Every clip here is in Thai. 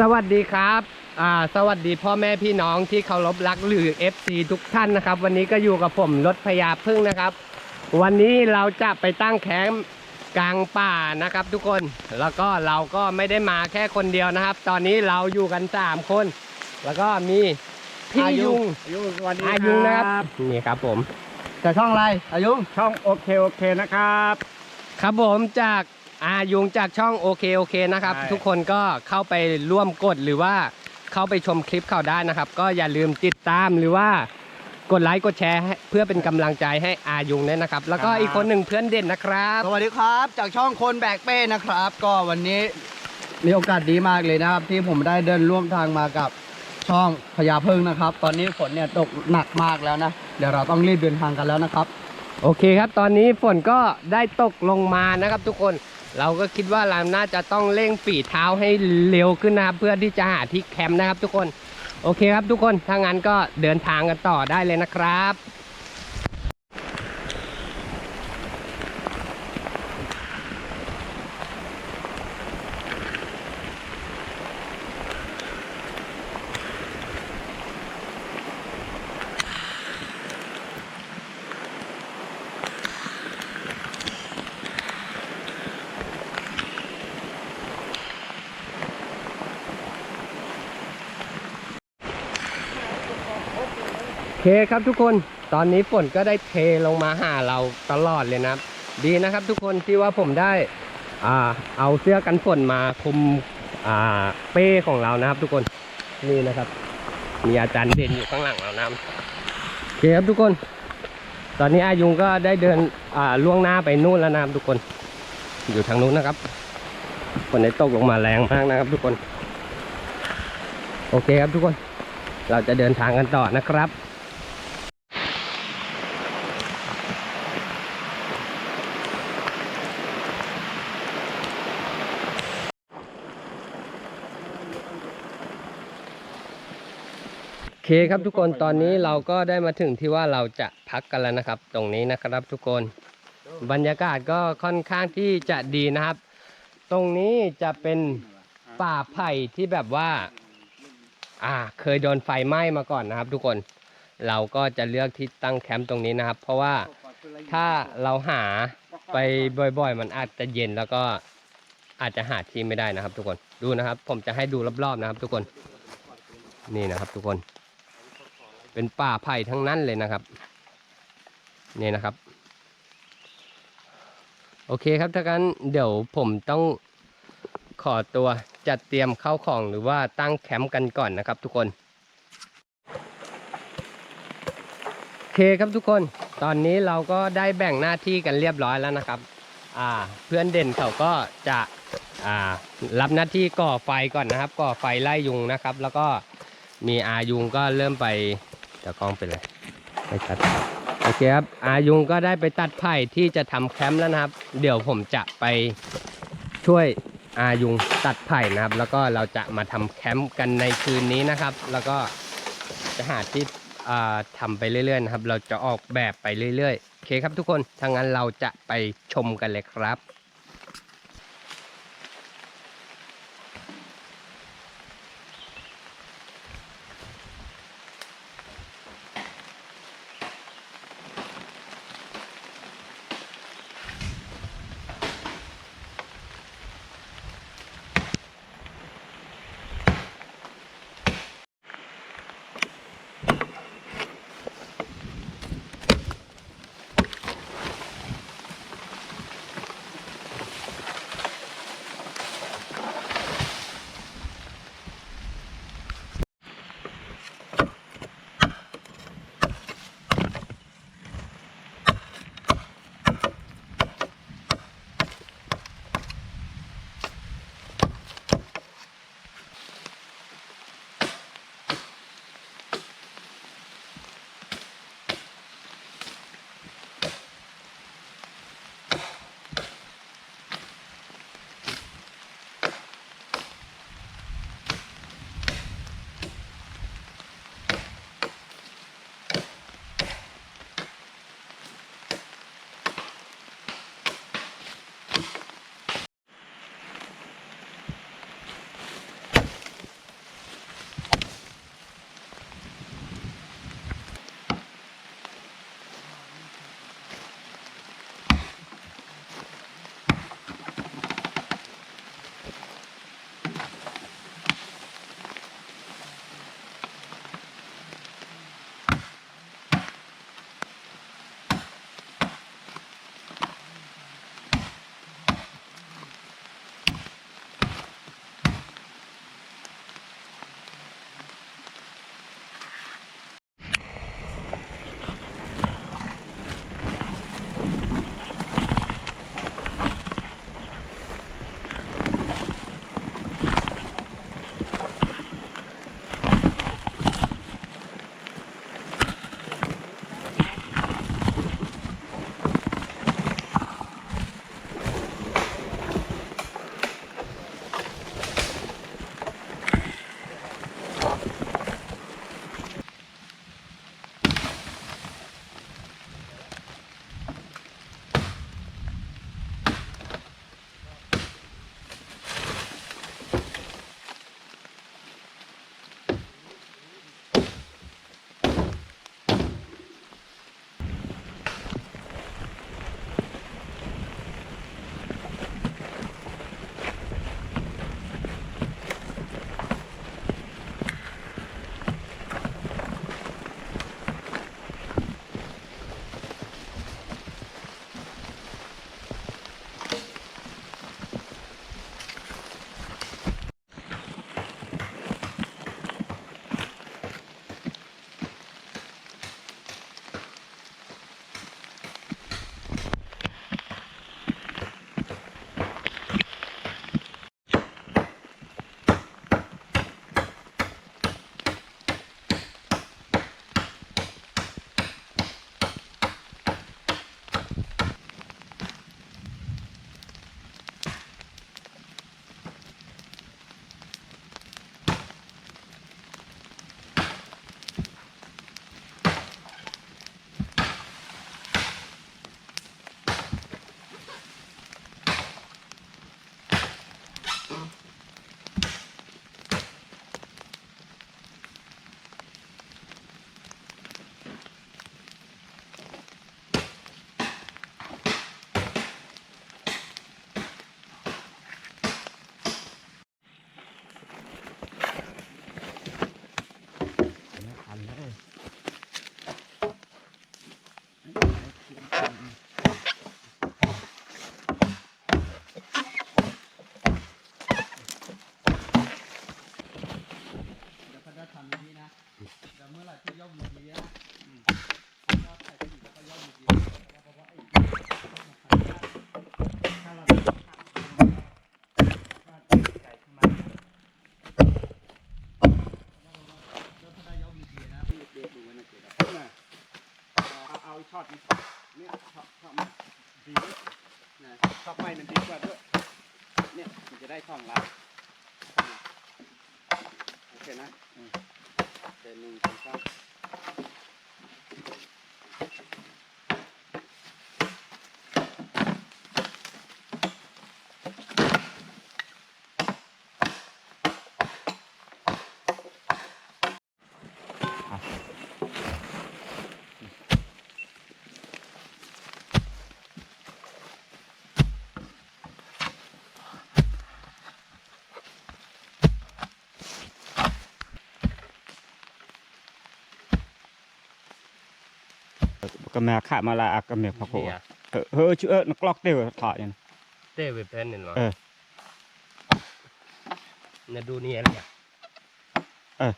สวัสดีครับอ่าสวัสดีพ่อแม่พี่น้องที่เคารพรักหรือ FC ทุกท่านนะครับ วันนี้ก็อยู่กับผมรถพยาพึ่งนะครับ วันนี้เราจะไปตั้งแคมป์กลางป่านะครับ ทุกคนแล้วก็เราก็ไม่ได้มาแค่คนเดียวนะครับ ตอนนี้เราอยู่กันสามคน แล้วก็มีพี่ยุงอายุสวัสดีอายุนะครับนี่ครับผม แต่ช่องอะไรอายุช่องโอเคโอเคนะครับ ครับผมจาก อายุงจากช่องโอเคโอเคนะครับ ใช่ ทุกคนก็เข้าไปร่วมกดหรือว่าเข้าไปชมคลิปเขาได้นะครับ ก็อย่าลืมติดตามหรือว่ากดไลค์กดแชร์ให้เพื่อเป็นกำลังใจให้อายุงด้วยนะครับ แล้วก็อีกคนหนึ่งเพื่อนเด่นนะครับ สวัสดีครับ จากช่องคนแบกเป้นะครับ ก็วันนี้มีโอกาสดีมากเลยนะครับ ที่ผมได้เดินร่วมทางมากับช่องพญาพึ่งนะครับ ตอนนี้ฝนเนี่ยตกหนักมากแล้วนะ เดี๋ยวเราต้องรีบเดินทางกันแล้วนะครับ โอเคครับ ตอนนี้ฝนก็ได้ตกลงมานะครับทุกคน เราก็คิดว่าเราน่าจะต้องเร่งฝีเท้าให้เร็วขึ้นนะครับ เพื่อที่จะหาที่แคมป์นะครับ ทุกคน โอเคครับทุกคน ถ้างั้นก็เดินทางกันต่อได้เลยนะครับ เคครับทุกคนตอนนี้ฝนก็ได้เทลงมาหาเราตลอดเลยนะครับดีนะครับทุกคนที่ว่าผมได้อ่าเอาเสื้อกันฝนมาคลุมอ่าเป้ของเรานะครับ ทุกคนนี่นะครับ มีอาจารย์เด่นอยู่ข้างหลังเรานะครับโอเคครับทุกคน ตอนนี้อายุงก็ได้เดินอ่าล่วงหน้าไปนู่นแล้วนะครับทุกคน อยู่ทางนู้นนะครับฝนได้ตกลงมาแรงมากนะครับ ทุกคน โอเคครับทุกคน เราจะเดินทางกันต่อนะครับ คครับทุกคนตอนนี้เราก็ได้มาถึงที่ว่าเราจะพักกันแล้วนะครับ ตรงนี้นะครับทุกคนบรรยากาศก็ค่อนข้างที่จะดีนะครับ ตรงนี้จะเป็นป่าไผ่ที่แบบว่า อ่า เคยโดนไฟไหม้มาก่อนนะครับ ทุกคนเราก็จะเลือกที่ตั้งแคมป์ตรงนี้นะครับ เพราะว่าถ้าเราหาไปบ่อย ๆ มันอาจจะเย็นแล้วก็อาจจะหาที่ไม่ได้นะครับ ทุกคนดูนะครับ ผมจะให้ดูรอบๆนะครับ ทุกคน นี่นะครับ ทุกคน เป็นป่าไผ่ทั้งนั้นเลยนะครับนี่นะครับ โอเคครับถ้างั้นเดี๋ยวผมต้องขอตัวจัดเตรียมเข้าของหรือว่าตั้งแคมป์กันก่อนนะครับ ทุกคนโอเคครับทุกคน ตอนนี้เราก็ได้แบ่งหน้าที่กันเรียบร้อยแล้วนะครับอ่าเพื่อนเด่นเขาก็จะอ่ารับหน้าที่ก่อไฟก่อนนะครับ ก่อไฟไล่ยุงนะครับ แล้วก็มีอายุงก็เริ่มไป จะกล้องไปเลยไปตัดโอเคครับอายุงก็ได้ไปตัดไผ่ที่จะทำแคมป์แล้วนะครับ เดี๋ยวผมจะไปช่วยอายุงตัดไผ่นะครับ แล้วก็เราจะมาทำแคมป์กันในคืนนี้นะครับ แล้วก็จะหาที่อ่าทำไปเรื่อยๆนะครับ เราจะออกแบบไปเรื่อยๆโอเคครับทุกคนถ้างั้นเราจะไปชมกันเลยครับ ชอตนี้เนี่ยชอบชอตมันดีด้วยนะชอตใหมมันดีกว่าด้วยเนี่ยมันจะได้ช่องเราโอเคนะเป็นหนึ่งสองสาม ก็แม่ขามาละก็แม่พักหัวเนี่ยเออเฮ้ยชื่อเออนักกลอกเตียวถอดยังเต้เวบเพนเห็นไหมเออเนี่ยดูนี่อะไรเนี่ยเออ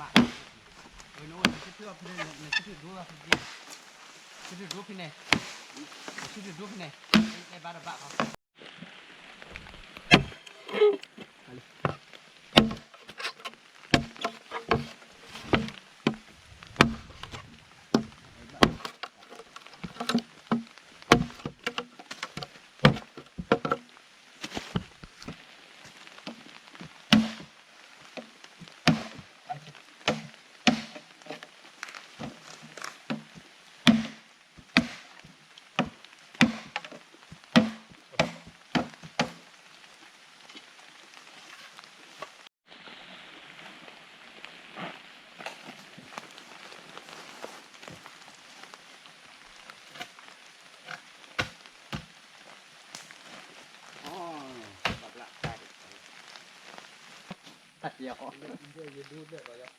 หันฟังกันมาเออโน้นคิดว่าพี่เนี่ยมันคิดถึงรู้ว่าพี่คิดถึงรู้พี่เนี่ยคิดถึงรู้พี่เนี่ยในบ้านบ้านเขา อ๋อแบบละได้ ตั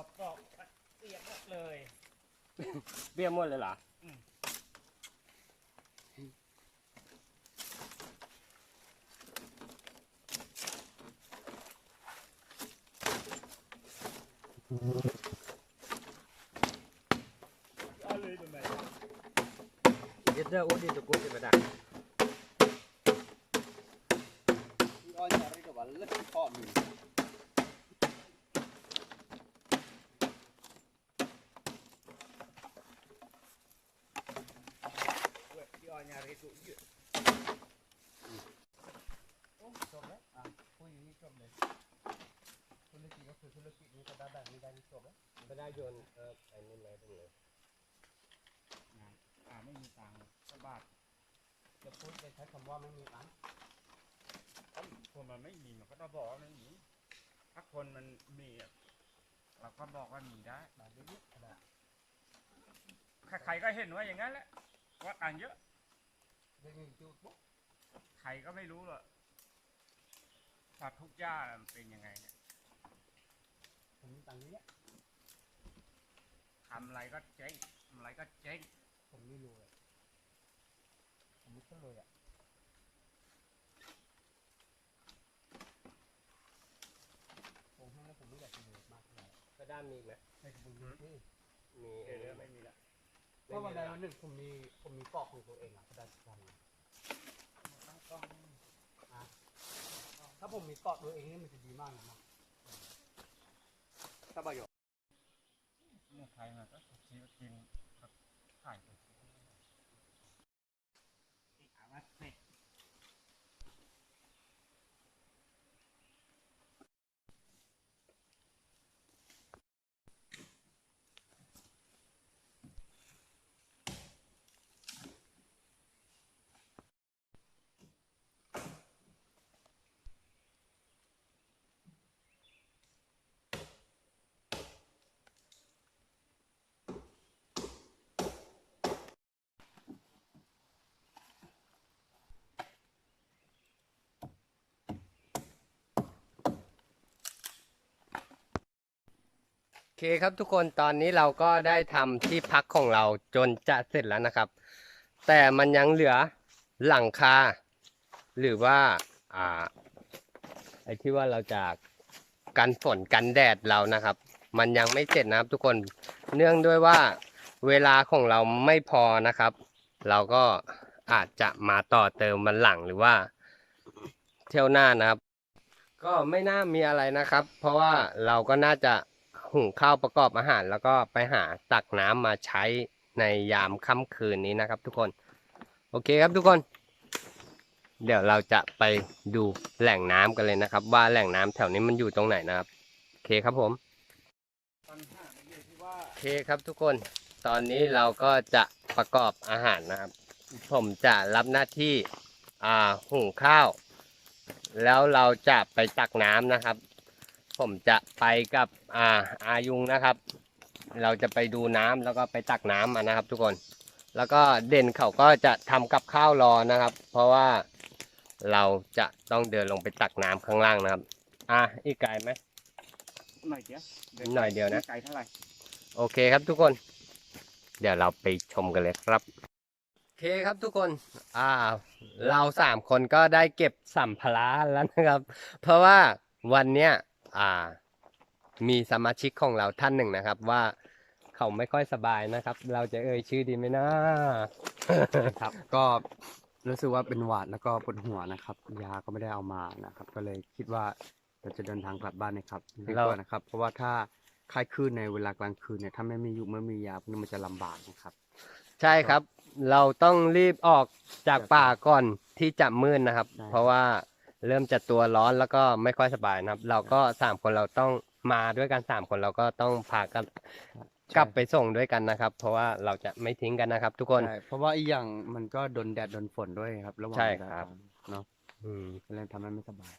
ว่าปอกเสียบหมดเลยเบี้ยหมดเลยเหรอเอาเลยเป็นไงยึดเด้ออุ้ยตะกุดจะมาดักอ้อยอะไรกับวันเล็กข้อมี พี่ออยเนี่ยเรียกตัวยืด จบแล้วอะคุยอย่างนี้จบเลยธุรกิจก็คือธุรกิจนี้ก็ ได้แบบนี้ได้นี่จบแล้วไม่ได้โยนเออไอ้นี่เลยตรงเลยอ่าไม่มีตังค์สบาทจะพูดจะใช้คำว่าไม่มีอันคนมันไม่มีมันก็ต้องบอกว่าไม่มีถ้าคนมันมีเราก็บอกว่ามีได้บบนี้ก็ได้ใครๆก็เห็นว่าอย่างนั้นแหละว่าตังค์เยอะ เรื่องนี้จุดปุ๊บใครก็ไม่รู้หรอกว่าทุกอย่างมันเป็นยังไงเนี่ยผมมีตังค์เยอะทำอะไรก็เจ๊งทำอะไรก็เจ๊งผมไม่รู้เลยผมไม่เคยเลยอะผมให้แล้วผมไม่อยากจะเลยมากเลยก็ด้ามมีอีกไหมในกระบวนการที่มีเดี๋ยวไม่มีละ เพราะวันใดวันหนึ่งผมมีผมมีปอกของตัวเองอะได้ทำงานต้องต้องถ้าผมมีปอกตัวเองนี่มันจะดีมากเลยนะถ้าประโยชน์เนี่อไทยมาก็ชีวิตกินก็ขายไป คครับทุกคนตอนนี้เราก็ได้ทำที่พักของเราจนจะเสร็จแล้วนะครับ แต่มันยังเหลือหลังคาหรือว่าอ่าไอ้ที่ว่าเราจะกันฝนกันแดดเรานะครับ มันยังไม่เสร็จนะครับทุกคนเนื่องด้วยว่าเวลาของเราไม่พอนะครับ เราก็อาจจะมาต่อเติมมันหลังหรือว่าเที่ยวหน้านะครับ ก็ไม่น่ามีอะไรนะครับ เพราะว่าเราก็น่าจะ หุงข้าวประกอบอาหาร แล้วก็ไปหาตักน้ำมาใช้ในยามค่ำคืนนี้นะครับทุกคน โอเคครับทุกคน เดี๋ยวเราจะไปดูแหล่งน้ำกันเลยนะครับ ว่าแหล่งน้ำแถวนี้มันอยู่ตรงไหนนะครับโอเคครับผมโอเคครับทุกคน ตอนนี้เราก็จะประกอบอาหารนะครับ ผมจะรับหน้าที่หุงข้าว แล้วเราจะไปตักน้ำนะครับ ผมจะไปกับอ่าอายุงนะครับ เราจะไปดูน้ำแล้วก็ไปตักน้ำมานะครับ ทุกคน แล้วก็เด่นเขาก็จะทำกับข้าวรอนะครับ เพราะว่าเราจะต้องเดินลงไปตักน้ำข้างล่างนะครับ อะอีกไกลไหมหน่อยเดียวหน่อยเดียวนะไกลเท่าไหร่โอเคครับทุกคน เดี๋ยวเราไปชมกันเลยครับโอเคครับทุกคนอ่าเราสามคนก็ได้เก็บสัมภาระแล้วนะครับ เพราะว่าวันเนี้ย อ่า มีสมาชิกของเราท่านหนึ่งนะครับ ว่าเขาไม่ค่อยสบายนะครับ เราจะเอ่ยชื่อดีไหมนะครับ ก็รู้สึกว่าเป็นหวัดแล้วก็ปวดหัวนะครับ ยาก็ไม่ได้เอามานะครับ ก็เลยคิดว่าเราจะเดินทางกลับบ้านนะครับดีเรากว่านะครับ เพราะว่าถ้าคลายคลื่นในเวลากลางคืนเนี่ยถ้าไม่มียุไม่มียาพวกนี้มันจะลำบากนะครับ ใช่ครับ เราต้องรีบออกจากป่าก่อนที่จะมืดนะครับใช่เพราะว่า เริ่มจะตัวร้อนแล้วก็ไม่ค่อยสบายนะครับ เราก็สามคนเราต้องมาด้วยกันสามคนเราก็ต้องพากันกลับไปส่งด้วยกันนะครับ เพราะว่าเราจะไม่ทิ้งกันนะครับ ทุกคนใช่เพราะว่าอีกอย่างมันก็โดนแดดโดนฝนด้วยครับระหว่างใช่เดินครับทางเนาะอืมก็เลยทำให้ไม่สบาย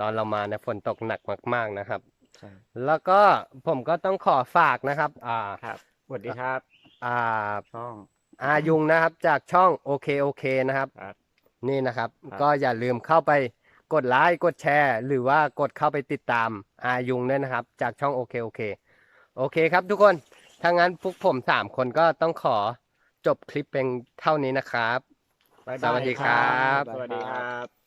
ตอนเรามาเนี่ยฝนตกหนักมาก ๆนะครับ ใช่แล้วก็ผมก็ต้องขอฝากนะครับ อ่าสวัสดีครับอ่า ช่อง อายุงนะครับจากช่องโอเคโอเคนะครับ ครับนี่นะครับ ครับ ก็อย่าลืมเข้าไป กดไลค์กดแชร์ หรือว่ากดเข้าไปติดตามอายุงด้วยนะครับ จากช่องโอเคโอเคโอเคครับทุกคนถ้างั้นพวกผมสามคนก็ต้องขอจบคลิปเป็นเท่านี้นะครับ สวัสดีครับ สวัสดีครับ